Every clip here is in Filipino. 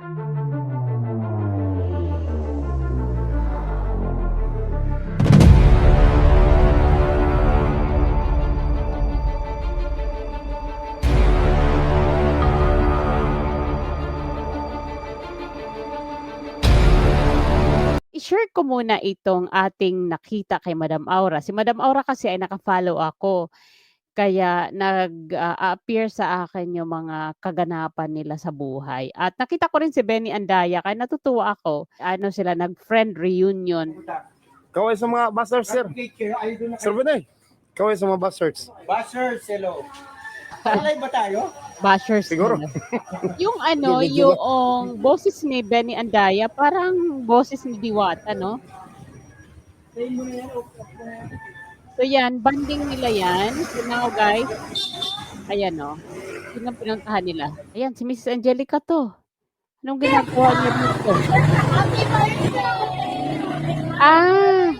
I-share ko muna itong ating nakita kay Madam Aura. Si Madam Aura kasi ay naka-follow ako. Kaya nag ah, sa akin yung mga kaganapan nila sa buhay. At nakita ko rin si Benny Andaya kaya natutuwa ako. Ano sila nag-friend reunion. Kaway sa mga bastards, sir. Sir Benay. Kaway sa mga bastards. Buzzers, hello. Alay ba tayo? Bashers Siguro. yung ano, yung boses ni Benny Andaya, parang boses ni Diwata, no? So yan, banding nila yan. So now guys, ayan no. Yun ang pinuntahan nila. Ayan, si Mrs. Angelica to. Anong ginagawa niya dito? Ah,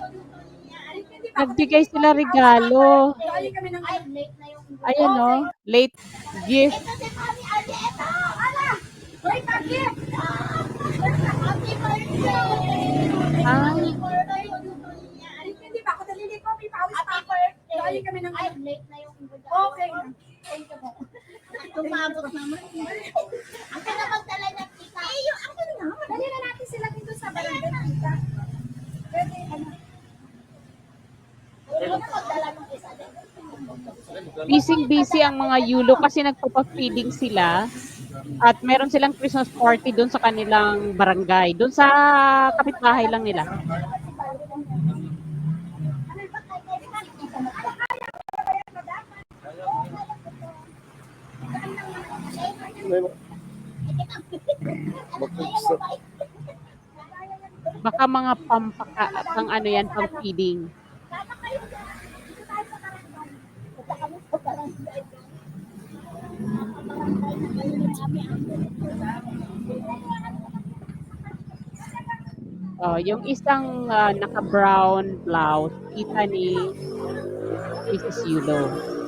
nagbigay sila regalo. Ayan no, late gift. Ah, Lagi kami ng Ay, late na yung Okay. Thank you po. Tumabot naman. Ang pinapagdala niya, tita. Eh, yung ako na. Dali na natin sila dito sa barangay. Tita. Pwede, ano. Ano na magdala ng isa din? busy-busy ang mga yulo kasi nagpapa-feeding sila. At meron silang Christmas party doon sa kanilang barangay. Doon sa kapitbahay lang nila. Baka mga pampaka, pang ano yan, pang feeding. Oh, yung isang ah, naka-brown blouse, kita ni Mrs. Yulo.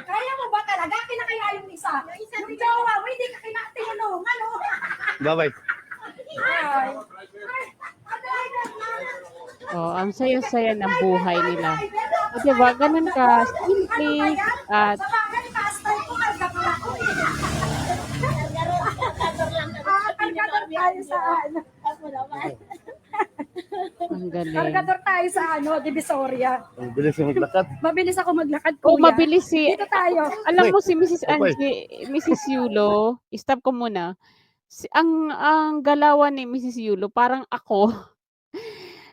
Kaya mo ba talaga? Kinakaya yung isa. Yung jowa mo, hindi ka kinatinulungan, oh. Bye-bye. Oh, ang saya-saya ng buhay nila. O, diba? Ganun ka, simple, at Sa bagay, pastor ko, kalkador ako. Ah, kalkador tayo sa ano. Ako naman. ang galing. Kalkador tayo sa ano, Divisoria. Ang bilis yung maglakad. Mabilis ako maglakad, Oh, kuya. mabilis si, Dito tayo. alam mo si Mrs. Okay. Angie, Mrs. Yulo, stop ko muna. Si, ang, ang galawan ni Mrs. Yulo, parang ako.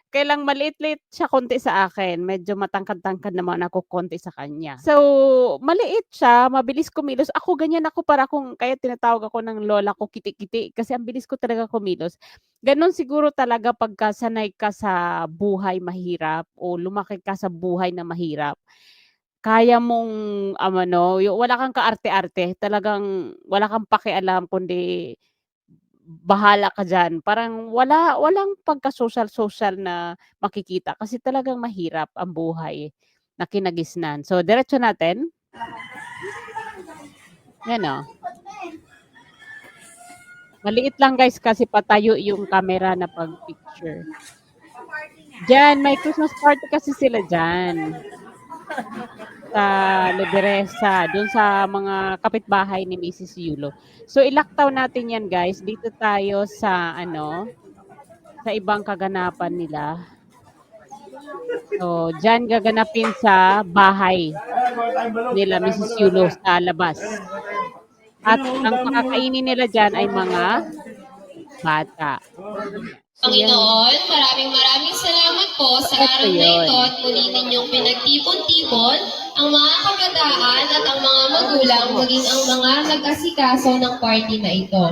Kailang maliit-liit siya konti sa akin. Medyo matangkad-tangkad naman ako konti sa kanya. So, maliit siya, mabilis kumilos. Ako ganyan ako para kung kaya tinatawag ako ng lola ko kiti-kiti kasi ang bilis ko talaga kumilos. Ganon siguro talaga pagka sanay ka sa buhay mahirap o lumaki ka sa buhay na mahirap. Kaya mong um, ano, yung wala kang kaarte-arte, talagang wala kang pakialam kundi bahala ka diyan. Parang wala walang pagka-social-social na makikita kasi talagang mahirap ang buhay na kinagisnan. So, diretso natin. Yan o. Maliit lang guys kasi patayo yung camera na pag-picture. Diyan, may Christmas party kasi sila dyan. Sa Liberesa, dun sa mga kapitbahay ni Mrs. Yulo. So, ilaktaw natin yan guys. Dito tayo sa ano, sa ibang kaganapan nila. So, dyan gaganapin sa bahay nila Mrs. Yulo sa labas. At ang pakakainin nila dyan ay mga bata. Panginoon, maraming maraming salamat po sa araw na ito at muli ninyong pinagtipon-tipon ang mga kabataan at ang mga magulang maging ang mga nag-asikaso ng party na ito.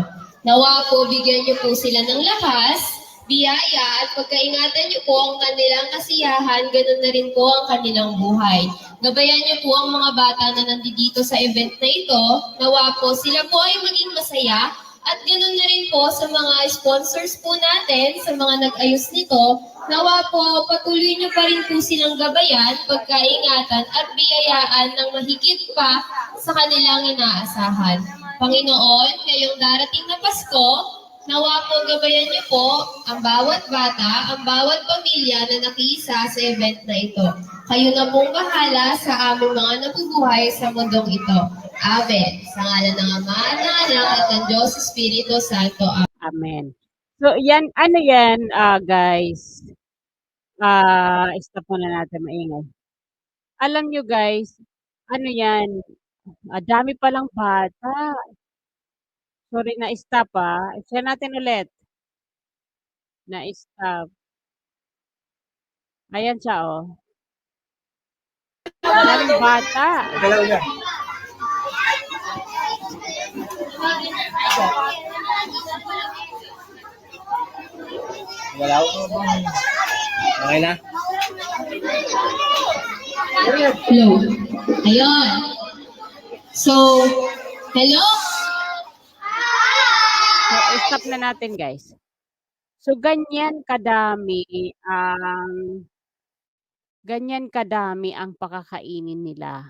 Nawa po, bigyan niyo po sila ng lakas, biyaya at pagkaingatan niyo po ang kanilang kasiyahan, ganun na rin po ang kanilang buhay. Gabayan niyo po ang mga bata na nandito sa event na ito, nawa po sila po ay maging masaya At ganoon na rin po sa mga sponsors po natin, sa mga nag-ayos nito, nawa po patuloy niyo pa rin po silang gabayan, pagkaingatan at biyayaan ng mahigit pa sa kanilang inaasahan. Panginoon, ngayong darating na Pasko, nawa po gabayan niyo po ang bawat bata, ang bawat pamilya na nakiisa sa event na ito. Kayo na pong bahala sa aming mga nabubuhay sa mundong ito. Amen. Sa ngalan ng Ama, ng Anak, at ng Diyos Espiritu Santo. Amen. So, yan, ano yan, ah, guys? Ah, stop muna natin maingay. Alam nyo guys, ano yan, ah, dami palang bata. Sorry, na-stop ah. Share natin ulit. Na-stop. Ayan siya, oh. Daming bata. Galaw niya. Galaw. Okay na? Hello. Ayun. So, hello? Na natin guys. So, ganyan kadami ang ganyan kadami ang pakakainin nila.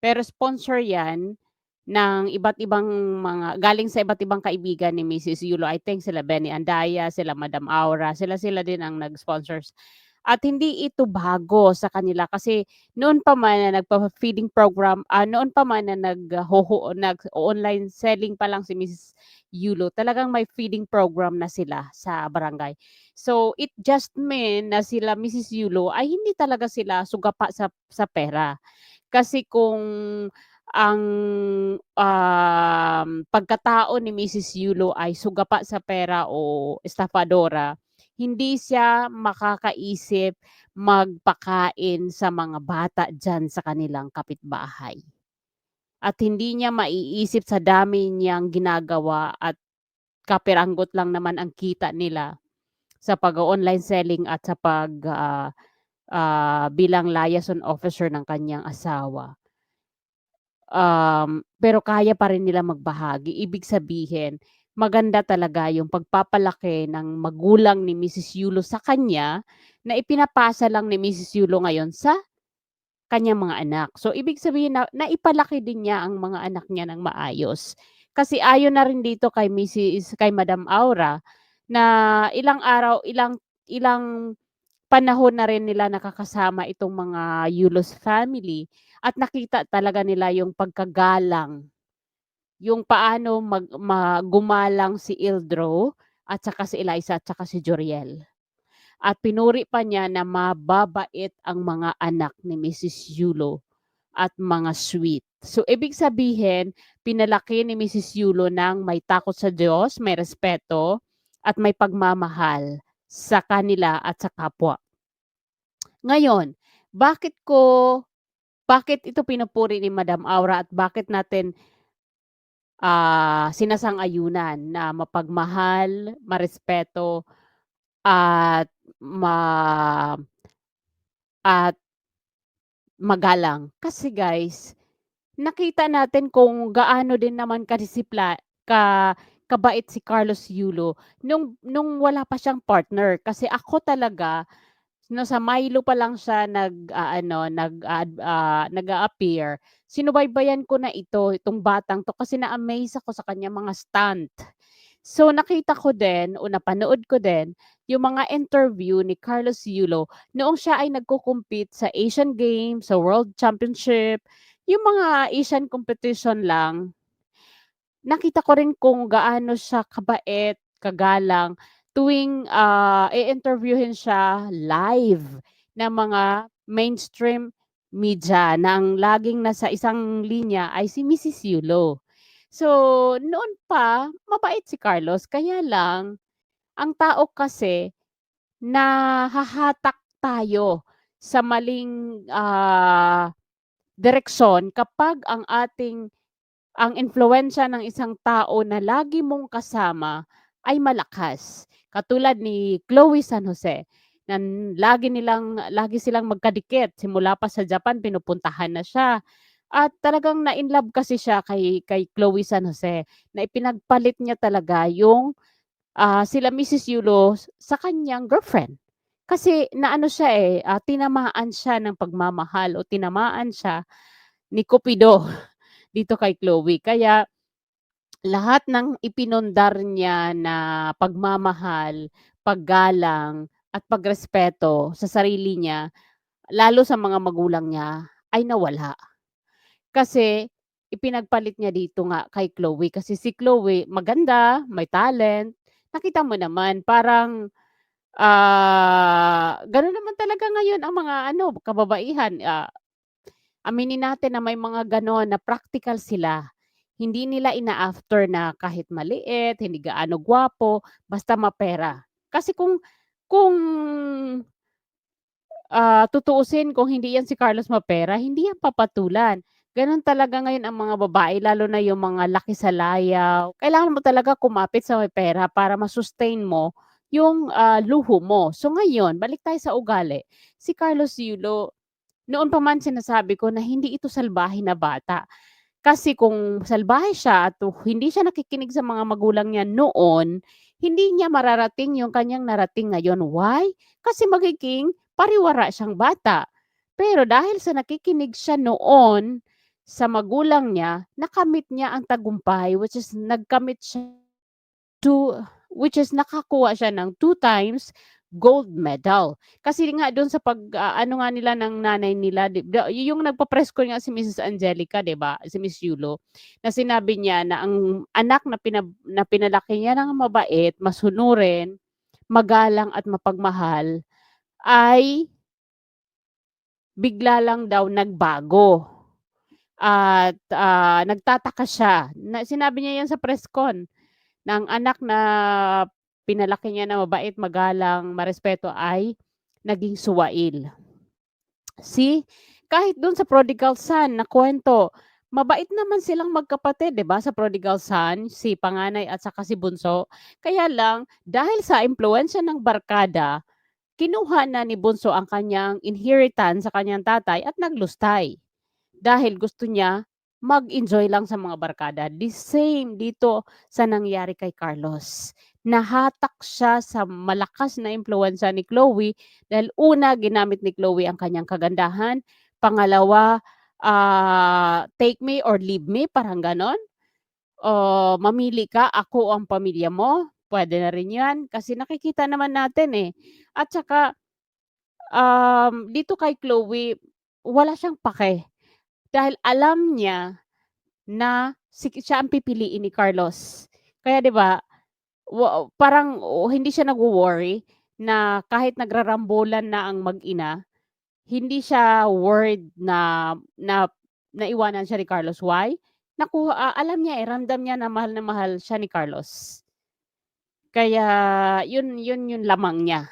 Pero sponsor yan ng iba't ibang mga, galing sa iba't ibang kaibigan ni Mrs. Yulo. I think sila Benny Andaya, sila Madam Aura, sila-sila din ang nag-sponsors. At hindi ito bago sa kanila kasi noon pa man na nagpa-feeding program, ah, noon pa man na nag, hoho, nag-online selling pa lang si Mrs. Yulo, talagang may feeding program na sila sa barangay. So it just mean na sila Mrs. Yulo ay hindi talaga sila sugapa sa sa pera. Kasi kung ang um, pagkatao ni Mrs. Yulo ay sugapa sa pera o estafadora, hindi siya makakaisip magpakain sa mga bata dyan sa kanilang kapitbahay. At hindi niya maiisip sa dami niyang ginagawa at kapiranggot lang naman ang kita nila sa pag-online selling at sa pag ah, ah, bilang liaison officer ng kanyang asawa. Um, pero kaya pa rin nila magbahagi. Ibig sabihin, maganda talaga yung pagpapalaki ng magulang ni Mrs. Yulo sa kanya na ipinapasa lang ni Mrs. Yulo ngayon sa kanyang mga anak. So, ibig sabihin na naipalaki din niya ang mga anak niya ng maayos. Kasi ayon na rin dito kay Mrs. kay Madam Aura na ilang araw, ilang ilang panahon na rin nila nakakasama itong mga Yulos family at nakita talaga nila yung pagkagalang yung paano mag, ma- gumalang si Ildro at saka si Eliza at saka si Joriel. At pinuri pa niya na mababait ang mga anak ni Mrs. Yulo at mga sweet. So, ibig sabihin, pinalaki ni Mrs. Yulo ng may takot sa Diyos, may respeto, at may pagmamahal sa kanila at sa kapwa. Ngayon, bakit ko, bakit ito pinupuri ni Madam Aura at bakit natin ah, sinasang-ayunan na mapagmahal, marespeto, at ma at magalang. Kasi guys, nakita natin kung gaano din naman kadisipla ka kabait si Carlos Yulo nung nung wala pa siyang partner kasi ako talaga no sa Milo pa lang siya nag ah, ano nag ah, nag-a-appear. Sinubaybayan ko na ito itong batang to kasi na-amaze ako sa kanya mga stunt. So nakita ko din o napanood ko din yung mga interview ni Carlos Yulo noong siya ay nagko-compete sa Asian Games sa World Championship yung mga Asian competition lang. Nakita ko rin kung gaano siya kabait, kagalang tuwing ah, i-interviewin siya live ng mga mainstream media na ang laging nasa isang linya ay si Mrs. Yulo. So, noon pa, mabait si Carlos. Kaya lang, ang tao kasi, nahahatak tayo sa maling ah, direksyon kapag ang ating ang influensya ng isang tao na lagi mong kasama ay malakas. Katulad ni Chloe San Jose na lagi nilang lagi silang magkadikit simula pa sa Japan pinupuntahan na siya At talagang na-inlove kasi siya kay kay Chloe San Jose na ipinagpalit niya talaga yung, ah, sila Mrs. Yulo sa kanyang girlfriend. Kasi naano siya, eh, ah, tinamaan siya ng pagmamahal o tinamaan siya ni Cupido dito kay Chloe. Kaya lahat ng ipinundar niya na pagmamahal, paggalang, at pagrespeto sa sarili niya, lalo sa mga magulang niya, ay nawala. Kasi ipinagpalit niya dito nga kay Chloe kasi si Chloe maganda, may talent. Nakita mo naman parang, ah, gano'n naman talaga ngayon ang mga ano, kababaihan. Ah, aminin natin na may mga gano'n na practical sila. Hindi nila ina-after na kahit maliit, hindi gaano gwapo, basta mapera. Kasi kung kung ah, tutuusin kung hindi yan si Carlos mapera, hindi yan papatulan. Gano'n talaga ngayon ang mga babae lalo na yung mga laki sa layaw. Kailangan mo talaga kumapit sa may pera para ma-sustain mo yung, ah, luho mo. So ngayon, balik tayo sa ugali. Si Carlos Yulo, noon pa man sinasabi ko na hindi ito salbahe na bata. Kasi kung salbahe siya at hindi siya nakikinig sa mga magulang niya noon, hindi niya mararating yung kanyang narating ngayon. Why? Kasi magiging pariwara siyang bata. Pero dahil sa nakikinig siya noon sa magulang niya, nakamit niya ang tagumpay which is nagkamit siya to which is nakakuha siya ng 2 times gold medal. Kasi nga do'n sa pag ah, ano nga nila ng nanay nila, di yung nagpa-press con nga si Mrs. Angelica, 'di ba, si Miss Yulo, na sinabi niya na ang anak na pinab na pinalaki niya ng mabait, masunurin, magalang at mapagmahal ay bigla lang daw nagbago. At, ah, nagtataka siya na sinabi niya yan sa press con, ang anak na pinalaki niya na mabait, magalang, marespeto ay naging suwail. See, kahit do'n sa prodigal son na kuwento, mabait naman silang magkapatid, 'di ba, sa prodigal son, si panganay at saka si bunso. Kaya lang dahil sa impluwensiya ng barkada, kinuha na ni bunso ang kanyang inheritance sa kanyang tatay at naglustay. Dahil gusto niya mag-enjoy lang sa mga barkada. The same dito sa nangyari kay Carlos. Nahatak siya sa malakas na impluwensiya ni Chloe dahil una, ginamit ni Chloe ang kanyang kagandahan. Pangalawa, ah, take me or leave me, parang gano'n. O mamili ka, ako ang pamilya mo, puwede na rin 'yan. Kasi nakikita naman natin, eh. At saka, um, dito kay Chloe, wala siyang pake. Dahil alam niya na si siya ang pipiliin ni Carlos. Kaya 'di ba, parang o hindi siya nagwo-worry na kahit nagrarambulan na ang mag-ina, hindi siya worried na na naiwanan siya ni Carlos. Why? Nakuha ah, alam niya, eh, ramdam niya na mahal na mahal siya ni Carlos. Kaya yun yun yung lamang niya.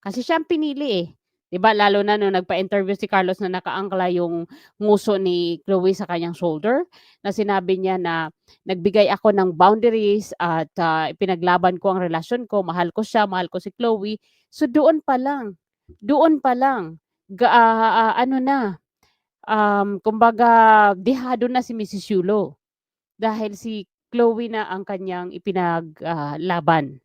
Kasi siya ang pinili, eh. 'Di ba lalo na nung nagpa-interview si Carlos na nakaangkla yung nguso ni Chloe sa kanyang shoulder, na sinabi niya na, "Nagbigay ako ng boundaries at, ah, ipinaglaban ko ang relasyon ko, mahal ko siya, mahal ko si Chloe." So doon pa lang, doon pa lang, ga ah, ah, ano na, um, kumbaga dehado na si Mrs. Yulo. Dahil si Chloe na ang kanyang ipinag ah, laban.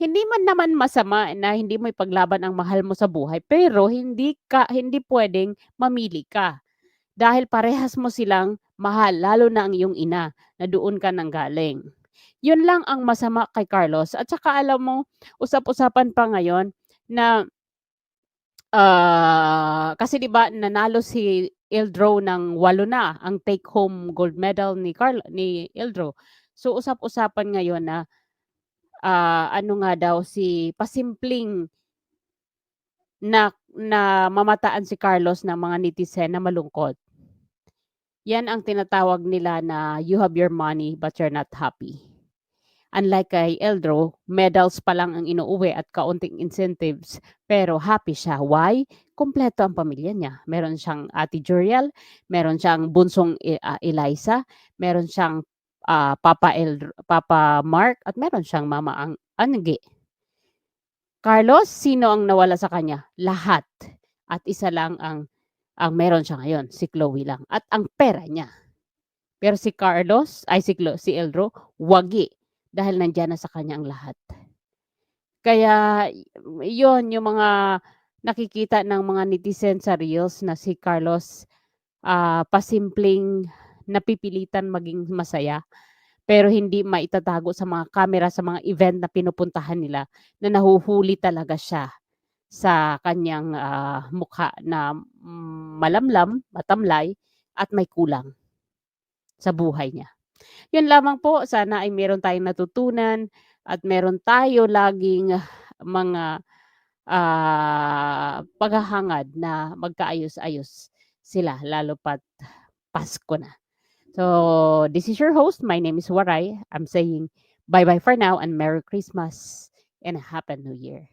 Hindi man naman masama na hindi mo ipaglaban ang mahal mo sa buhay, pero hindi ka hindi puwedeng mamili ka. Dahil parehas mo silang mahal, lalo na ang iyong ina, na doon ka nanggaling. Yun lang ang masama kay Carlos at saka alam mo, usap-usapan pa ngayon na, ah, kasi 'di ba nanalo si Eldro ng 8 na ang take home gold medal ni Carl ni Eldro. So usap-usapan ngayon na, ah, ano nga daw si pasimpleng na na mamataan si Carlos ng mga netizen na malungkot. Yan ang tinatawag nila na, "You have your money but you're not happy." Unlike kay Eldro, medals pa lang ang inuuwi at kaunting incentives, pero happy siya. Why? Kumpleto ang pamilya niya. Meron siyang ate Juriel, meron siyang bunsong ah, Eliza, meron siyang, ah, Papa Eldro Papa Mark, at meron siyang Mama Ang Angge. Carlos, sino ang nawala sa kanya? Lahat. At isa lang ang Ang meron siya ngayon, si Chloe lang. At ang pera niya. Pero si Carlos, ay si, Chlo, si Eldro, wagi. Dahil nandyan na sa kanya ang lahat. Kaya, yon yung mga nakikita ng mga netizen sa Reels na si Carlos ah, pasimpleng napipilitan maging masaya pero hindi maitatago sa mga camera sa mga event na pinupuntahan nila na nahuhuli talaga siya sa kanyang ah, mukha na mm, malamlam, matamlay at may kulang sa buhay niya. Yun lamang po, sana ay meron tayong natutunan at meron tayo laging mga ah, paghahangad na magkaayos-ayos sila lalo pat Pasko na. So, this is your host. My name is Waray. I'm saying bye-bye for now and Merry Christmas and Happy New Year.